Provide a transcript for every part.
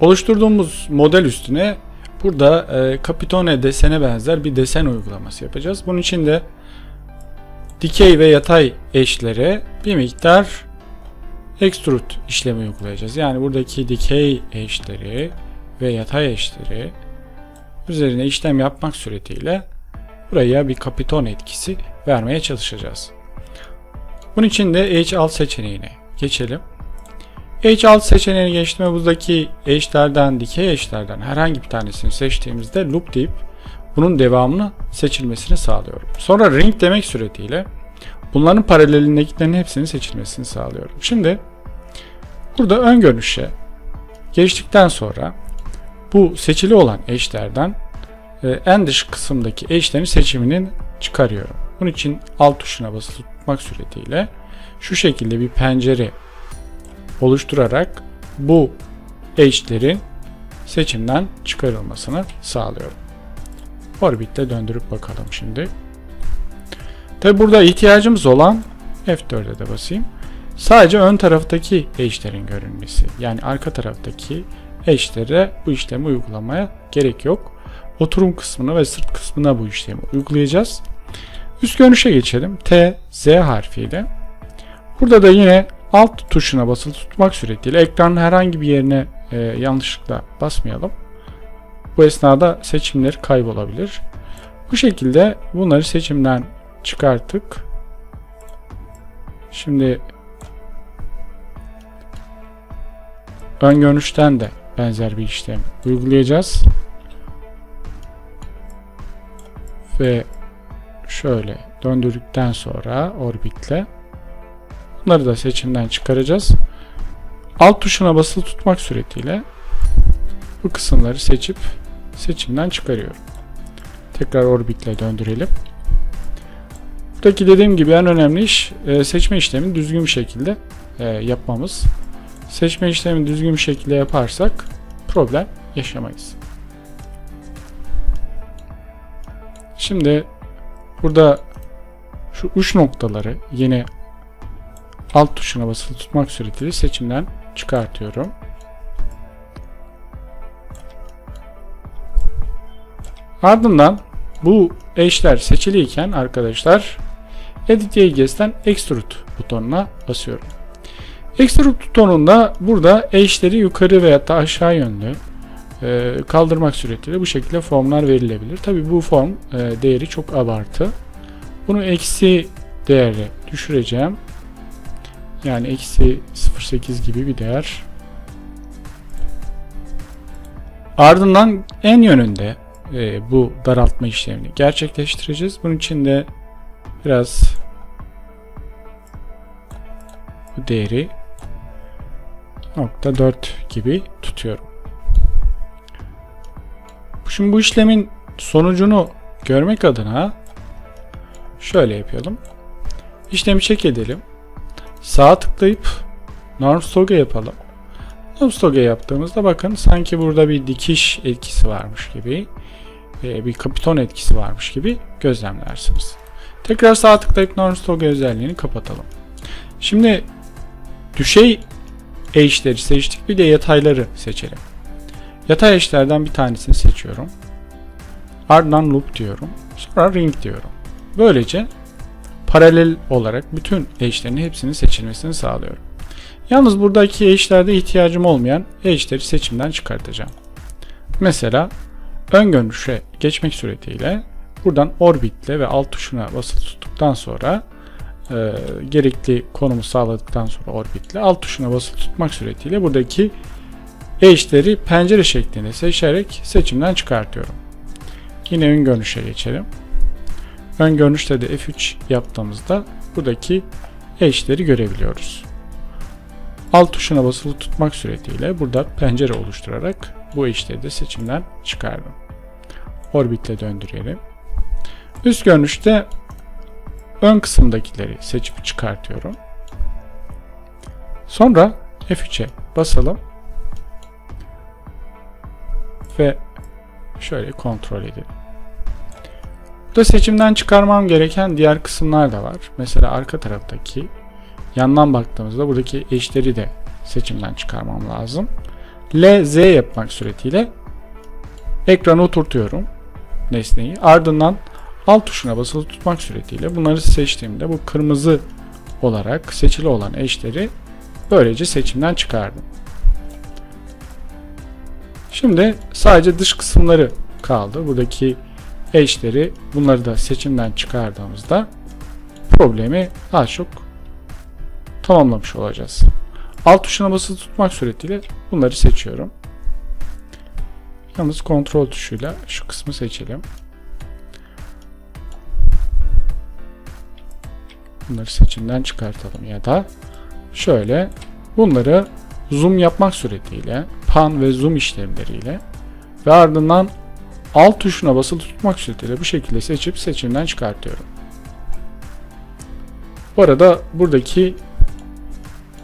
oluşturduğumuz model üstüne burada e, Capitone desene benzer bir desen uygulaması yapacağız. Bunun için de dikey ve yatay eşlere bir miktar extrude işlemi uygulayacağız. Yani buradaki dikey eşleri ve yatay eşleri üzerine işlem yapmak suretiyle buraya bir kapiton etkisi vermeye çalışacağız. Bunun için de H alt seçeneğine geçelim. H alt seçeneğine geçtiğimde buradaki eşlerden, dikey eşlerden herhangi bir tanesini seçtiğimizde loop deyip bunun devamını seçilmesini sağlıyorum. Sonra ring demek suretiyle bunların paralelindekilerin hepsinin seçilmesini sağlıyorum. Şimdi burada ön görünüşe geçtikten sonra bu seçili olan eşlerden e, en dış kısımdaki eşlerin seçiminin çıkarıyorum. Bunun için alt tuşuna basılı tutmak suretiyle şu şekilde bir pencere oluşturarak bu eşlerin seçimden çıkarılmasını sağlıyorum. Orbitte döndürüp bakalım şimdi. Tabi burada ihtiyacımız olan F4'e de basayım. Sadece ön taraftaki eşlerin görünmesi. Yani arka taraftaki eşlere bu işlemi uygulamaya gerek yok. Oturum kısmına ve sırt kısmına bu işlemi uygulayacağız. Üst görünüşe geçelim. T, Z harfiyle. Burada da yine alt tuşuna basılı tutmak suretiyle ekranın herhangi bir yerine e, yanlışlıkla basmayalım. Bu esnada seçimler kaybolabilir. Bu şekilde bunları seçimden çıkarttık. Şimdi ön görünüşten de benzer bir işlem uygulayacağız. Ve şöyle döndürdükten sonra orbitle bunları da seçimden çıkaracağız. Alt tuşuna basılı tutmak suretiyle bu kısımları seçip seçimden çıkarıyorum. Tekrar orbitle döndürelim. Buradaki dediğim gibi en önemli iş e, seçme işlemini düzgün bir şekilde e, yapmamız. Seçme işlemini düzgün bir şekilde yaparsak problem yaşamayız. Şimdi burada şu uç noktaları yine alt tuşuna basılı tutmak suretiyle seçimden çıkartıyorum. Ardından bu eşler seçiliyken arkadaşlar Edit YGS'den Extrude butonuna basıyorum. Extrude butonunda burada eşleri yukarı veya da aşağı yönlü e, kaldırmak suretiyle bu şekilde formlar verilebilir. Tabi bu form e, değeri çok abartı. Bunu eksi değerle düşüreceğim. Yani eksi 0.8 gibi bir değer. Ardından en yönünde e, bu daraltma işlemini gerçekleştireceğiz. Bunun için de biraz bu değeri nokta 4 gibi tutuyorum. Şimdi bu işlemin sonucunu görmek adına şöyle yapalım. İşlemi çek edelim. Sağa tıklayıp Normstoge yapalım. Normstoge yaptığımızda bakın sanki burada bir dikiş etkisi varmış gibi bir kapiton etkisi varmış gibi gözlemlersiniz. Tekrar sağ tıklayıp Normstoge özelliğini kapatalım. Şimdi düşey eşleri seçtik bir de yatayları seçelim. Yatay eşlerden bir tanesini seçiyorum. Ardından loop diyorum. Sonra ring diyorum. Böylece paralel olarak bütün eşlerin hepsinin seçilmesini sağlıyorum. Yalnız buradaki eşlerde ihtiyacım olmayan eşleri seçimden çıkartacağım. Mesela ön görünüşe geçmek suretiyle buradan orbitle ve alt tuşuna basılı tuttuktan sonra e, gerekli konumu sağladıktan sonra orbitle alt tuşuna basılı tutmak suretiyle buradaki eşleri pencere şeklinde seçerek seçimden çıkartıyorum. Yine ön görünüşe geçelim. Ön görünüşte de F3 yaptığımızda buradaki eşleri görebiliyoruz. Alt tuşuna basılı tutmak suretiyle burada pencere oluşturarak bu eşleri de seçimden çıkardım. Orbitle döndürelim. Üst görünüşte ön kısımdakileri seçip çıkartıyorum. Sonra F3'e basalım ve şöyle kontrol edelim. Burada seçimden çıkarmam gereken diğer kısımlar da var. Mesela arka taraftaki yandan baktığımızda buradaki eşleri de seçimden çıkarmam lazım. L, Z yapmak suretiyle ekrana oturtuyorum nesneyi. Ardından alt tuşuna basılı tutmak suretiyle bunları seçtiğimde bu kırmızı olarak seçili olan eşleri böylece seçimden çıkardım. Şimdi sadece dış kısımları kaldı. Buradaki eşleri bunları da seçimden çıkardığımızda problemi daha çok tamamlamış olacağız. Alt tuşuna basılı tutmak suretiyle bunları seçiyorum. Yalnız kontrol tuşuyla şu kısmı seçelim. Bunları seçimden çıkartalım ya da şöyle bunları zoom yapmak suretiyle pan ve zoom işlemleriyle ve ardından alt tuşuna basılı tutmak suretiyle bu şekilde seçip seçimden çıkartıyorum. Bu arada buradaki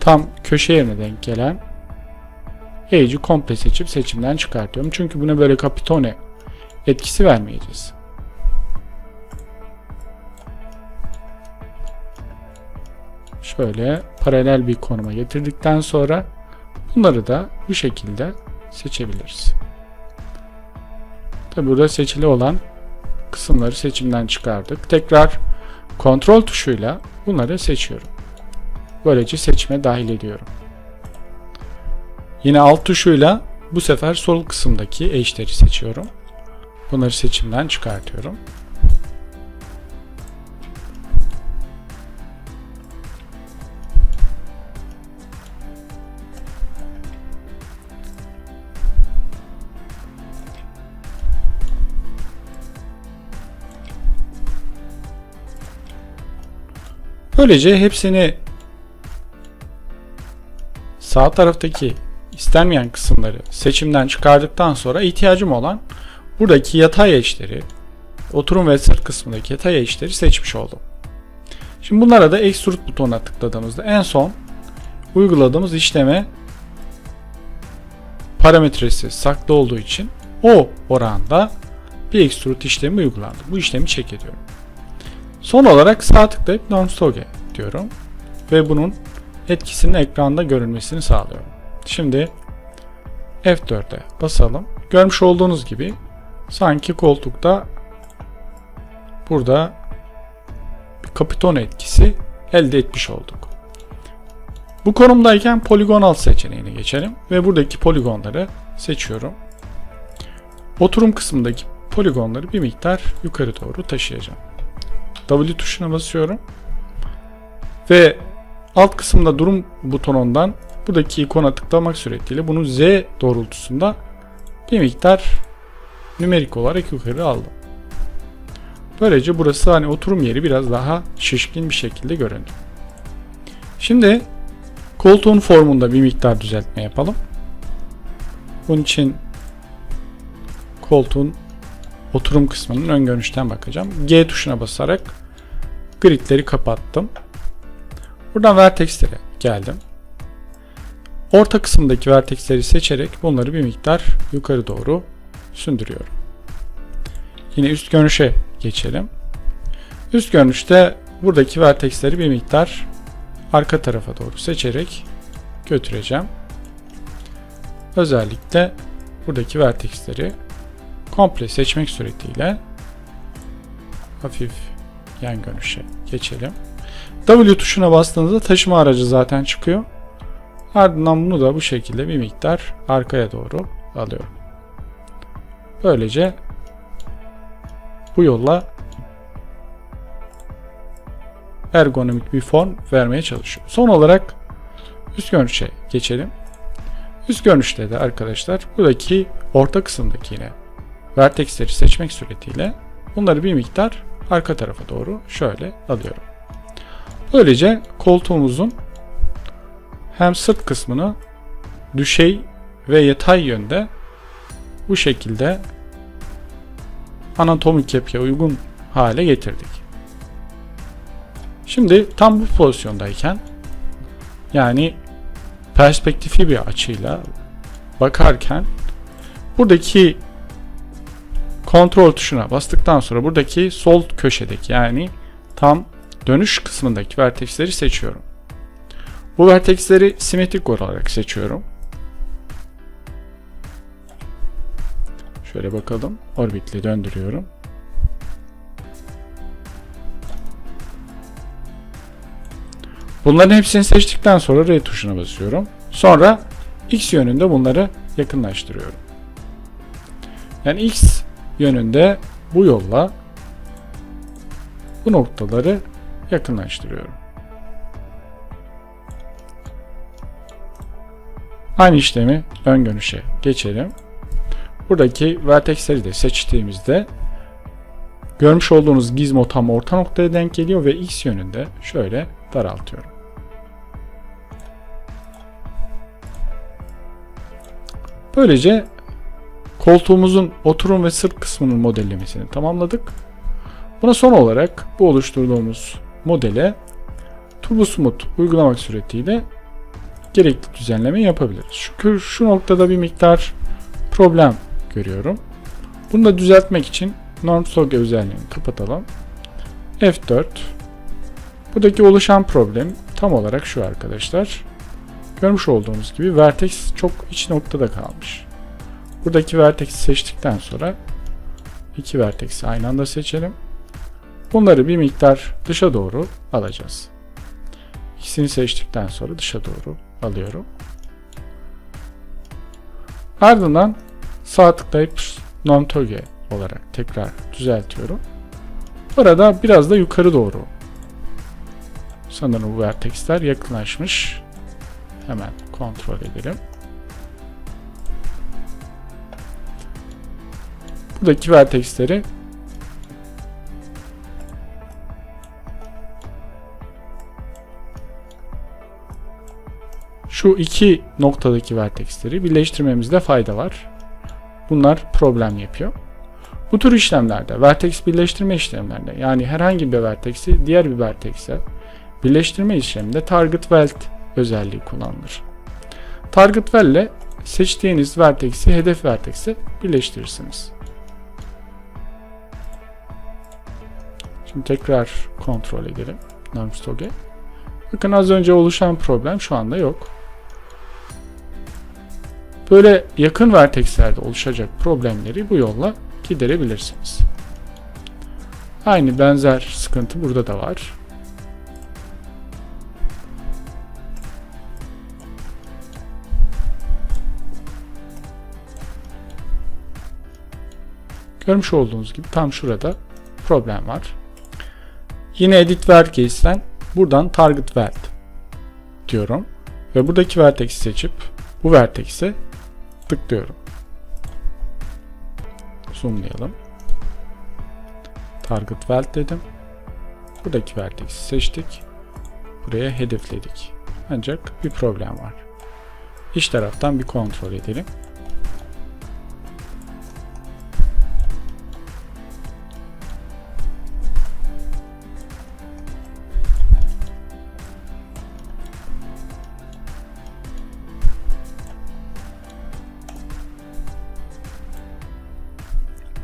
tam köşe yerine denk gelen Edge'i komple seçip seçimden çıkartıyorum. Çünkü buna böyle kapitone etkisi vermeyeceğiz. Şöyle paralel bir konuma getirdikten sonra bunları da bu şekilde seçebiliriz. Tabi burada seçili olan kısımları seçimden çıkardık. Tekrar kontrol tuşuyla bunları seçiyorum. Böylece seçime dahil ediyorum. Yine alt tuşuyla bu sefer sol kısımdaki eşleri seçiyorum. Bunları seçimden çıkartıyorum. Böylece hepsini sağ taraftaki istenmeyen kısımları seçimden çıkardıktan sonra ihtiyacım olan buradaki yatay eşleri, oturum ve sırt kısmındaki yatay eşleri seçmiş oldum. Şimdi bunlara da Extrude butonuna tıkladığımızda en son uyguladığımız işleme parametresi saklı olduğu için o oranda bir Extrude işlemi uygulandı. Bu işlemi check ediyorum. Son olarak sağ tıklayıp Nonstoge diyorum ve bunun etkisinin ekranda görünmesini sağlıyorum. Şimdi F4'e basalım. Görmüş olduğunuz gibi sanki koltukta burada kapiton etkisi elde etmiş olduk. Bu konumdayken poligon alt seçeneğine geçelim ve buradaki poligonları seçiyorum. Oturum kısmındaki poligonları bir miktar yukarı doğru taşıyacağım. W tuşuna basıyorum ve alt kısımda durum butonundan buradaki ikona tıklamak suretiyle bunu Z doğrultusunda bir miktar nümerik olarak yukarı aldım. Böylece burası hani oturum yeri biraz daha şişkin bir şekilde göründü. Şimdi koltuğun formunda bir miktar düzeltme yapalım. Bunun için koltuğun oturum kısmının ön görünüşten bakacağım. G tuşuna basarak gridleri kapattım. Buradan vertexlere geldim. Orta kısımdaki vertexleri seçerek bunları bir miktar yukarı doğru sündürüyorum. Yine üst görünüşe geçelim. Üst görünüşte buradaki vertexleri bir miktar arka tarafa doğru seçerek götüreceğim. Özellikle buradaki vertexleri komple seçmek suretiyle hafif yan görünüşe geçelim. W tuşuna bastığınızda taşıma aracı zaten çıkıyor. Ardından bunu da bu şekilde bir miktar arkaya doğru alıyorum. Böylece bu yolla ergonomik bir form vermeye çalışıyorum. Son olarak üst görünüşe geçelim. Üst görünüşte de arkadaşlar buradaki orta kısımdaki yine vertexleri seçmek suretiyle bunları bir miktar arka tarafa doğru şöyle alıyorum. Böylece koltuğumuzun hem sırt kısmını düşey ve yatay yönde bu şekilde anatomik yapıya uygun hale getirdik. Şimdi tam bu pozisyondayken yani perspektifi bir açıyla bakarken buradaki kontrol tuşuna bastıktan sonra buradaki sol köşedeki yani tam dönüş kısmındaki vertexleri seçiyorum. Bu vertexleri simetrik olarak seçiyorum. Şöyle bakalım. Orbitle döndürüyorum. Bunların hepsini seçtikten sonra R tuşuna basıyorum. Sonra X yönünde bunları yakınlaştırıyorum. Yani X yönünde bu yolla bu noktaları yakınlaştırıyorum. Aynı işlemi ön görünüşe geçelim. Buradaki vertexleri de seçtiğimizde görmüş olduğunuz gizmo tam orta noktaya denk geliyor ve x yönünde şöyle daraltıyorum. Böylece koltuğumuzun oturum ve sırt kısmının modellemesini tamamladık. Buna son olarak bu oluşturduğumuz modele Turbo Smooth uygulamak suretiyle gerekli düzenleme yapabiliriz. Çünkü şu noktada bir miktar problem görüyorum. Bunu da düzeltmek için NormSoge özelliğini kapatalım. F4 Buradaki oluşan problem tam olarak şu arkadaşlar. Görmüş olduğumuz gibi vertex çok iç noktada kalmış. Buradaki vertex'i seçtikten sonra iki vertex'i aynı anda seçelim. Bunları bir miktar dışa doğru alacağız. İkisini seçtikten sonra dışa doğru alıyorum. Ardından sağ tıklayıp non-toge olarak tekrar düzeltiyorum. Burada biraz da yukarı doğru sanırım bu vertexler yakınlaşmış. Hemen kontrol edelim. Buradaki vertexleri şu iki noktadaki vertexleri birleştirmemizde fayda var. Bunlar problem yapıyor. Bu tür işlemlerde, vertex birleştirme işlemlerinde yani herhangi bir vertex'i diğer bir vertex'e birleştirme işleminde target weld özelliği kullanılır. Target weld ile seçtiğiniz vertex'i hedef vertex'e birleştirirsiniz. Şimdi tekrar kontrol edelim. Normstoge. Bakın az önce oluşan problem şu anda yok. Böyle yakın vertexlerde oluşacak problemleri bu yolla giderebilirsiniz. Aynı benzer sıkıntı burada da var. Görmüş olduğunuz gibi tam şurada problem var. Yine Edit Vertex'ten buradan Target Weld diyorum. Ve buradaki vertex'i seçip bu vertex'e tıklıyorum. Zoomlayalım. Target Weld dedim. Buradaki vertex'i seçtik. Buraya hedefledik. Ancak bir problem var. İç taraftan bir kontrol edelim.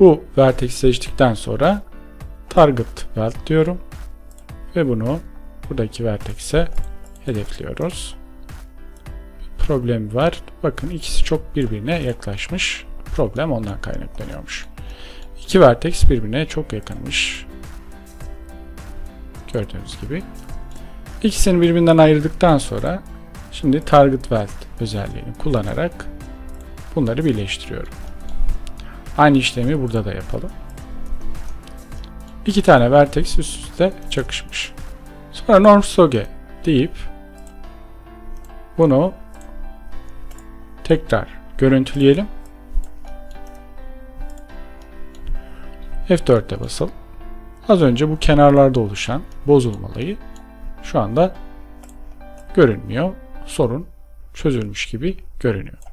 Bu vertex seçtikten sonra target weld diyorum ve bunu buradaki vertex'e hedefliyoruz. Bir problem var. Bakın ikisi çok birbirine yaklaşmış. Problem ondan kaynaklanıyormuş. İki vertex birbirine çok yakınmış. Gördüğünüz gibi. İkisini birbirinden ayırdıktan sonra şimdi target weld özelliğini kullanarak bunları birleştiriyorum. Aynı işlemi burada da yapalım. İki tane vertex üst üste çakışmış. Sonra norm soge deyip bunu tekrar görüntüleyelim. F4'te basalım. Az önce bu kenarlarda oluşan bozulmalıyı şu anda görünmüyor. Sorun çözülmüş gibi görünüyor.